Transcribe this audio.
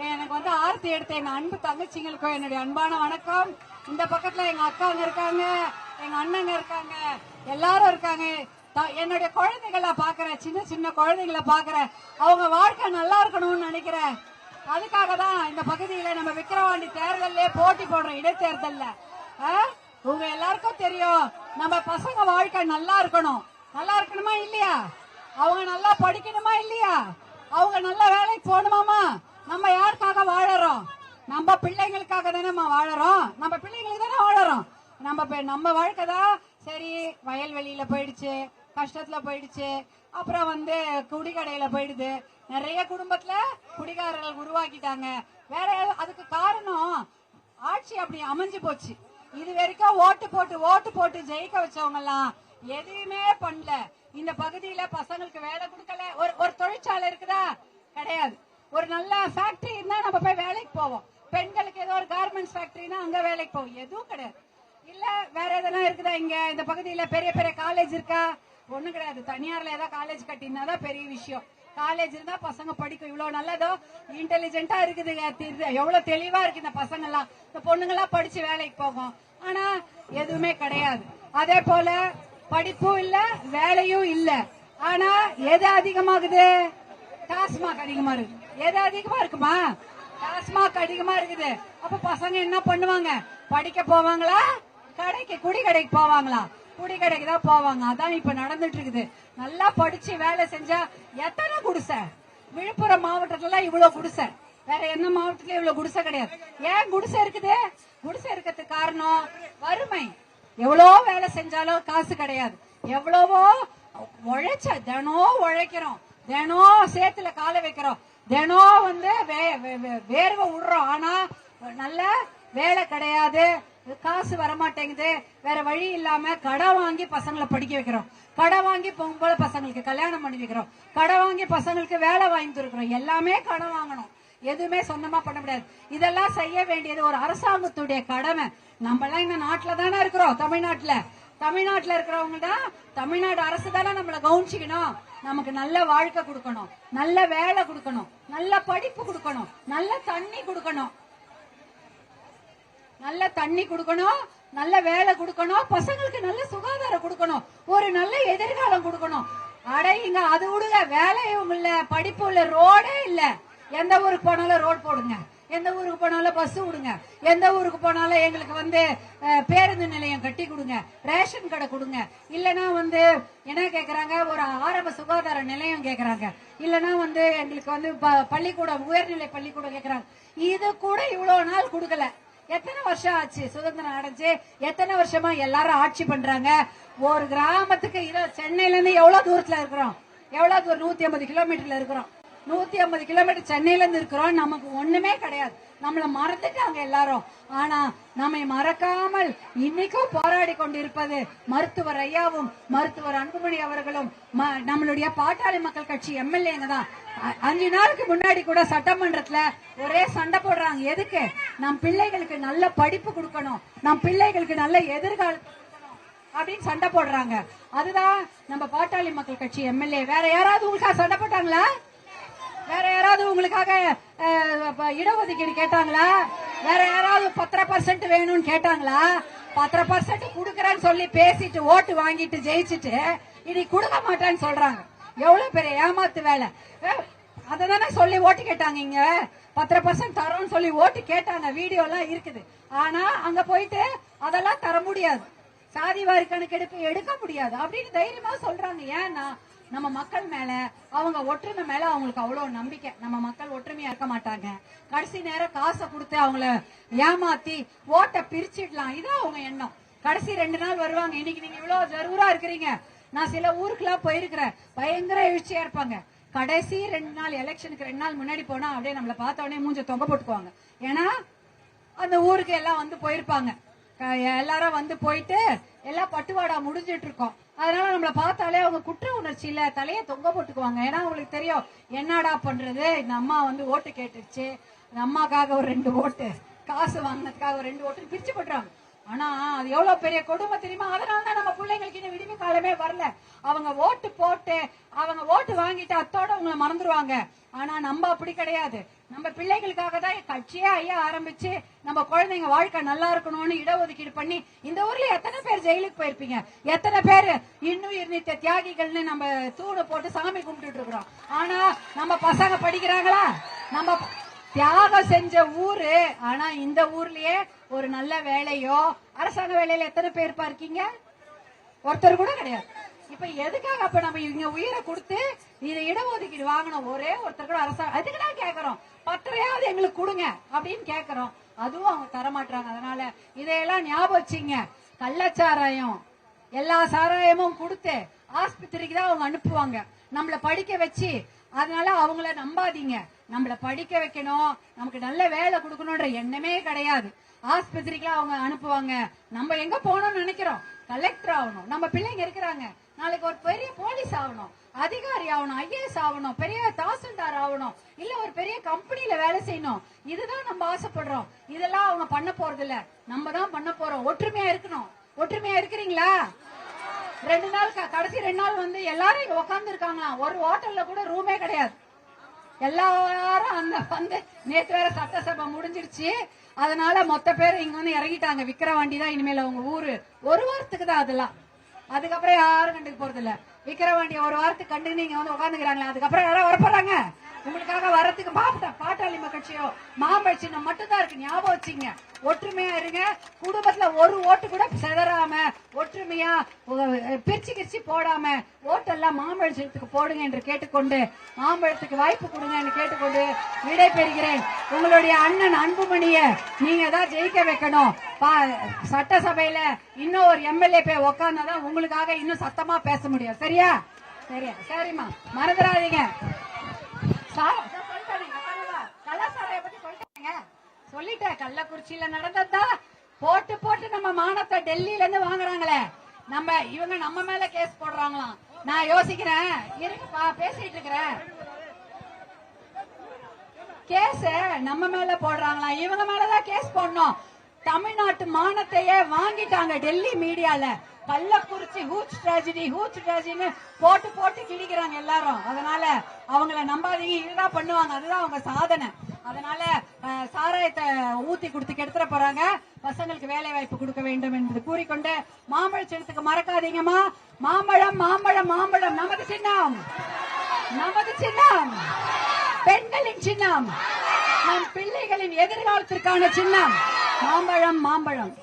எனக்கு வந்து ஆர்த்தி எடுத்த எங்க அன்பு தங்கச்சிங்களுக்கும் என்னுடைய அன்பான வணக்கம். இந்த பக்கத்துல எங்க அக்காங்க இருக்காங்க எங்க அண்ணங்க இருக்காங்க எல்லாரும் இருக்காங்க. த- என்னுடைய குழந்தைகளை பாக்குறேன் சின்ன சின்ன குழந்தைகளை பாக்குறேன். அவங்க வாழ்க்கை நல்லா இருக்கணும்னு நினைக்கிறேன். அதுக்காக தான் இந்த பகுதியில நம்ம விக்கிரவாண்டி தேர்தல்ல போட்டி போடுற இடைத்தேர்தல்ல. ஆ? உங்க எல்லாருக்கும் தெரியும் நம்ம பசங்க வாழ்க்கை நல்லா இருக்கணும். நல்லா இருக்கணுமா இல்லையா? அவங்க நல்லா படிக்கணுமா இல்லையா? அவங்க நல்ல வேலைக்கு போகணுமாமா? நம்ம யாருக்காக வாழறோம்? நம்ம பிள்ளைங்களுக்காக தானே நம்ம வாழறோம். நம்ம பிள்ளைங்களுக்கு தானே வாழறோம். நம்ம நம்ம வாழ்க்கை தான் சரி வயல்வெளியில போயிடுச்சு கஷ்டத்துல போயிடுச்சு அப்புறம் வந்து குடிக்கடையில போயிடுது. நிறைய குடும்பத்துல குடிகாரர்கள் உருவாக்கிட்டாங்க. வேற அதுக்கு காரணம் ஆட்சி அப்படி அமைஞ்சு போச்சு. இது வரைக்கும் ஓட்டு போட்டு ஓட்டு போட்டு ஜெயிக்க வச்சவங்க எல்லாம் எதையுமே பண்ணல. இந்த பகுதியில பசங்களுக்கு வேலை கொடுக்கல. ஒரு ஒரு தொழிற்சாலை இருக்குதா? கிடையாது. ஒரு நல்ல ஃபேக்டரி இருந்தா நம்ம போய் வேலைக்கு போவோம். பெண்களுக்கு ஏதோ ஒரு கார்மெண்ட்ஸ் ஃபேக்டரினா அங்க வேலைக்கு போவோம். எதுவும் கிடையாது. இல்ல வேற எதனா இருக்குதா இங்க? இந்த பகுதியில பெரிய பெரிய காலேஜ் இருக்கா? ஒண்ணும் கிடையாது. தனியார்ல ஏதாவது காலேஜ் கட்டினாதான் பெரிய விஷயம். காலேஜ் இருந்தா பசங்க படிக்கும். இவ்வளவு நல்லதோ? இன்டெலிஜென்ட்டா இருக்குதுங்க எவ்வளவு தெளிவா இருக்கு இந்த பசங்க எல்லாம் இந்த பொண்ணுங்க எல்லாம் படிச்சு வேலைக்கு போகும். ஆனா எதுவுமே கிடையாது. அதே போல படிப்பும் இல்ல வேலையும் இல்ல. ஆனா எது அதிகமாகுது? டாஸ்மாக் அதிகமா இருக்கு. எது அதிகமா இருக்குமா? டாஸ்மாக் அதிகமா இருக்குது. அப்ப பசங்க என்ன பண்ணுவாங்க? படிக்க போவாங்களா? கடைக்கு குடி கடைக்கு போவாங்களா? குடி கடைக்கு தான் போவாங்க. அதான் இப்ப நடந்துட்டு இருக்குது நல்லா படிச்சு வேலை செஞ்சா எத்தனை குடிசை? விழுப்புரம் மாவட்டத்துல இவ்வளவு குடிசை. வேற எந்த மாவட்டத்துல இவ்வளவு குடிசை கிடையாது. ஏன் குடிசை இருக்குது? குடிசை இருக்கிறதுக்கு காரணம் வறுமை. எவ்வளோ வேலை செஞ்சாலும் காசு கிடையாது. எவ்வளவோ உழைச்ச தினம் உழைக்கிறோம். தினம் சேத்துல காலை வைக்கிறோம். தினம் வந்து வே- வே- வே- வேர்வை விடுறோம் ஆனா நல்ல வேலை கிடையாது. காசு வரமாட்டேங்குது. வேற வழி இல்லாம கடன் வாங்கி பசங்களை படிக்க வைக்கிறோம். கடன் வாங்கி பொம்பளை பசங்களுக்கு கல்யாணம் பண்ணி வைக்கிறோம். கடை வாங்கி பசங்களுக்கு வேலை வாங்கி கொடுக்கிறோம் எல்லாமே கடன் வாங்கணும். எதுவுமே சொந்தமா பண்ண முடியாது. இதெல்லாம் செய்ய வேண்டியது ஒரு அரசாங்கத்துடைய கடமை. நம்ம எல்லாம் இந்த நாட்டுல தானே இருக்கிறோம். தமிழ்நாட்டுல. தமிழ்நாட்டுல இருக்கிறவங்க தான் தமிழ்நாடு அரசு தானே நம்மளை கவனிச்சுக்கணும். நமக்கு நல்ல வாழ்க்கை கொடுக்கணும். நல்ல வேலை கொடுக்கணும். நல்ல படிப்பு கொடுக்கணும். நல்ல தண்ணி கொடுக்கணும். நல்ல தண்ணி கொடுக்கணும். நல்ல வேலை கொடுக்கணும். பசங்களுக்கு நல்ல சுகாதாரம் கொடுக்கணும். ஒரு நல்ல எதிர்காலம் கொடுக்கணும். அடையுங்க அது விடுங்க. வேலையும் இல்ல. படிப்பு இல்ல. ரோடே இல்ல. எந்த ஊருக்கு போனாலும் ரோடு போடுங்க. எந்த ஊருக்கு போனாலும் பஸ் விடுங்க. எந்த ஊருக்கு போனாலும் எங்களுக்கு வந்து பேருந்து நிலையம் கட்டி கொடுங்க. ரேஷன் கடை கொடுங்க. இல்லனா வந்து என்ன கேக்குறாங்க? ஒரு ஆரம்ப சுகாதார நிலையம் கேக்குறாங்க. இல்லனா வந்து எங்களுக்கு வந்து ப- பள்ளிக்கூடம் உயர்நிலை பள்ளிக்கூடம் கேக்குறாங்க. இது கூட இவ்வளவு நாள் கொடுக்கல. எத்தனை வருஷம் ஆச்சு சுதந்திரம் அடைஞ்சு? எத்தனை வருஷமா எல்லாரும் ஆட்சி பண்றாங்க? ஒரு கிராமத்துக்கு இத சென்னையில இருந்து எவ்வளவு தூரத்துல இருக்கிறோம்? எவ்வளவு தூரம்? நூத்தி ஐம்பது கிலோமீட்டர்ல இருக்கிறோம். நூத்தி ஐம்பது கிலோமீட்டர் சென்னையில இருந்து இருக்கிறோம். நமக்கு ஒண்ணுமே கிடையாது. நம்மளை மறந்துட்டாங்க எல்லாரும். ஆனா நம்மை மறக்காமல் இன்னைக்கும் போராடி கொண்டிருப்பது மருத்துவர் ஐயாவும் மருத்துவர் அன்புமணி அவர்களும் ம- நம்மளுடைய பாட்டாளி மக்கள் கட்சி எம்எல்ஏங்க தான். அஞ்சு நாளுக்கு முன்னாடி கூட சட்டமன்றத்துல ஒரே சண்டை போடுறாங்க. எதுக்கு? நம் பிள்ளைகளுக்கு நல்ல படிப்பு கொடுக்கணும். நம் பிள்ளைகளுக்கு நல்ல எதிர்காலம் கொடுக்கணும் அப்படின்னு சண்டை போடுறாங்க. அதுதான் நம்ம பாட்டாளி மக்கள் கட்சி எம்எல்ஏ. வேற யாராவது உங்களுக்கா சண்டை போட்டாங்களா? வேற யாராவது உங்களுக்காக இடஒதுக்கீடு கேட்டாங்களா? வேற யாராவது பத்தரை பர்சன்ட் வேணும்னு கேட்டாங்களா? பத்தரை பர்சன்ட் குடுக்கறேன்னு சொல்லி பேசிட்டு ஓட்டு வாங்கிட்டு ஜெயிச்சுட்டு இனி கொடுக்க மாட்டேன்னு சொல்றாங்க. எவ்வளவு பெரிய ஏமாத்து வேலை. அததானே சொல்லி ஓட்டு கேட்டாங்க இங்க. பத்தரை பர்சன்ட் தரோம்னு சொல்லி ஓட்டு கேட்டாங்க. வீடியோ எல்லாம் இருக்குது. ஆனா அங்க போயிட்டு அதெல்லாம் தர முடியாது. சாதி வாரி கணக்கெடுப்பு எடுக்க முடியாது. அப்படின்னு தைரியமா சொல்றாங்க. ஏன்னா நம்ம மக்கள் மேல அவங்க ஒற்றுமை மேல அவங்களுக்கு அவ்வளவு நம்பிக்கை. நம்ம மக்கள் ஒற்றுமையா இருக்க மாட்டாங்க. கடைசி நேரம் காசை கொடுத்து அவங்கள ஏமாத்தி ஓட்டை பிரிச்சிடலாம். இதான் அவங்க எண்ணம். கடைசி ரெண்டு நாள் வருவாங்க. இன்னைக்கு நீங்க இவ்வளவு ஜரூரா இருக்கிறீங்க. நான் சில ஊருக்குலாம் போயிருக்கிறேன். பயங்கர எழுச்சியா இருப்பாங்க. கடைசி ரெண்டு நாள் எலெக்ஷனுக்கு ரெண்டு நாள் முன்னாடி போனா அப்படியே நம்மள பார்த்த உடனே மூஞ்ச தொங்க போட்டுக்குவாங்க. ஏன்னா அந்த ஊருக்கு எல்லாம் வந்து போயிருப்பாங்க. எல்லாரும் வந்து போயிட்டு எல்லாம் பட்டுவாடா முடிஞ்சிட்டு இருக்கோம். அதனால நம்மளை பார்த்தாலே அவங்க குற்ற உணர்ச்சியில தலையை தொங்க போட்டுக்குவாங்க. ஏன்னா அவங்களுக்கு தெரியும் என்னடா பண்றது? இந்த அம்மா வந்து ஓட்டு கேட்டுருச்சு. இந்த அம்மாக்காக ஒரு ரெண்டு ஓட்டு காசு வாங்கினதுக்காக ஒரு ரெண்டு ஓட்டு பிரிச்சு போட்டுறாங்க. ஆனா அது எவ்வளவு பெரிய கொடுமை தெரியுமா? அதனால தான் நம்ம பிள்ளைங்களுக்கு இன்னும் விடுமை காலமே வரல. அவங்க ஓட்டு போட்டு அவங்க ஓட்டு வாங்கிட்டு அத்தோட உங்களை மறந்துடுவாங்க ஆனா நம்ம அப்படி கிடையாது. நம்ம பிள்ளைகளுக்காக தான் கட்சியே ஐயா ஆரம்பிச்சு நம்ம குழந்தைங்க வாழ்க்கை நல்லா இருக்கணும்னு இடஒதுக்கீடு பண்ணி இந்த ஊர்ல எத்தனை பேர் ஜெயிலுக்கு போயிருப்பீங்க? எத்தனை பேர் இன்னுயிர் நித்த தியாகிகள்னு நம்ம தூணை போட்டு சாமி கும்பிட்டுட்டு இருக்கிறோம். ஆனா நம்ம பசங்க படிக்கிறாங்களா? நம்ம தியாகம் செஞ்ச ஊரு ஆனா இந்த ஊர்லயே ஒரு நல்ல வேலையோ அரசாங்க வேலையில எத்தனை பேர் இருக்கீங்க? ஒருத்தர் கூட கிடையாது. இப்ப எதுக்காக அப்ப நம்ம இங்க உயிரை கொடுத்து இதை இடஒதுக்கீடு வாங்கணும்? ஒரே ஒருத்தர் கூட அரசாங்கம் அதுக்கு தான் கேக்குறோம். பத்திரையாவது எங்களுக்கு கொடுங்க அப்படின்னு கேக்குறோம். அதுவும் அவங்க தர மாட்டாங்க அதனால இதையெல்லாம் ஞாபகம் வச்சுங்க. கள்ளச்சாராயம் எல்லா சாராயமும் கொடுத்து ஆஸ்பத்திரிக்கு தான் அவங்க அனுப்புவாங்க. நம்மள படிக்க வச்சு அதனால அவங்கள நம்பாதீங்க. நம்மள படிக்க வைக்கணும். நமக்கு நல்ல வேலை கொடுக்கணும்ன்ற எண்ணமே கிடையாது. ஆஸ்பத்திரிக்கு அவங்க அனுப்புவாங்க. நம்ம எங்க போகணும்னு நினைக்கிறோம். கலெக்டர் ஆகணும். நம்ம பிள்ளைங்க இருக்கிறாங்க. நாளைக்கு ஒரு பெரிய போலீஸ் ஆகணும் அதிகாரி ஆகணும் ஐஏஎஸ் ஆகணும் பெரிய தாசில்தார் ஆகணும் இல்ல ஒரு பெரிய கம்பெனில வேலை செய்யணும். இதுதான் நம்ம ஆசைப்படுறோம். இதெல்லாம் அவங்க பண்ண போறது இல்ல நம்ம தான் பண்ண போறோம். ஒற்றுமையா இருக்கணும். ஒற்றுமையா இருக்கிறீங்களா? ரெண்டு நாள் க- கடைசி ரெண்டு நாள் வந்து எல்லாரும் இங்க உட்கார்ந்து இருக்காங்களாம் ஒரு ஹோட்டல்ல கூட ரூமே கிடையாது. எல்லாரும் அந்த வந்து நேத்து வேற சட்டசபை முடிஞ்சிருச்சு. அதனால மொத்த பேர் இங்க வந்து இறங்கிட்டாங்க. விக்கிரவாண்டி தான் இனிமேல் அவங்க ஊரு. ஒரு வாரத்துக்கு தான் அதெல்லாம். அதுக்கப்புறம் யாரும் கண்டுக்க போறது இல்ல விக்கிரவாண்டிய ஒரு வாரத்துக்கு கண்டு நீங்க வந்து உட்காந்துக்கிறாங்களா அதுக்கப்புறம் யாரும் வரப்படுறாங்க உங்களுக்காக வரத்துக்கு பாப்பா பாட்டாளி கட்சியோ மாம்பழ சின்னம் மட்டும் தான் இருக்கு. ஞாபகம் வச்சுங்க. ஒற்றுமையா இருங்க. குடும்பத்துல ஒரு ஓட்டு கூட செதறாம ஒற்றுமையா பிரிச்சு கிரிச்சு போடாம ஓட்டெல்லாம் மாம்பழ சின்னத்துக்கு போடுங்க என்று கேட்டுக்கொண்டு மாம்பழத்துக்கு வாய்ப்பு கொடுங்க என்று கேட்டுக்கொண்டு விடை பெறுகிறேன் உங்களுடைய அண்ணன் அன்புமணிய நீங்க தான் ஜெயிக்க வைக்கணும். சட்டசபையில இன்னும் ஒரு எம்எல்ஏ போய் உக்காந்தாதான் உங்களுக்காக இன்னும் சத்தமா பேச முடியும். சரியா? சரியா. சரிம்மா. மறந்துடாதீங்க. சா- பத்தி சொல்லிட்டேன் கள்ளக்குறிச்சியில நடந்ததா? போட்டு போட்டு நம்ம மானத்தை டெல்லியில இருந்து வாங்குறாங்களே. நம்ம இவங்க நம்ம மேல கேஸ் போடுறாங்களாம். நான் யோசிக்கிறேன். இருக்குப்பா பேசிட்டு இருக்கிறேன். கேஸ் நம்ம மேல போடுறாங்களாம் இவங்க மேலதான் கேஸ் போடணும். தமிழ்நாட்டு மானத்தையே வாங்கிட்டாங்க டெல்லி மீடியால. கள்ளக்குறிச்சி ஹூச் ட்ராஜடி ஹூச் ட்ராஜடின்னு போட்டு போட்டு கிழிக்கிறாங்க எல்லாரும். அதனால அவங்கள நம்பாதீங்க. இதுதான் பண்ணுவாங்க. அதுதான் அவங்க சாதனை. அதனால சாராயத்தை ஊத்தி கொடுத்து கெடுத்துற போறாங்க. பசங்களுக்கு வேலை வாய்ப்பு கொடுக்க வேண்டும் என்று கூறிக்கொண்டு மாம்பழ சின்னத்துக்கு மறக்காதீங்கம்மா. மாம்பழம் மாம்பழம் மாம்பழம். நமது சின்னம். நமது சின்னம். பெண்களின் சின்னம். நம் பிள்ளைகளின் எதிர்காலத்திற்கான சின்னம். மாம்பழம் மாம்பழம்.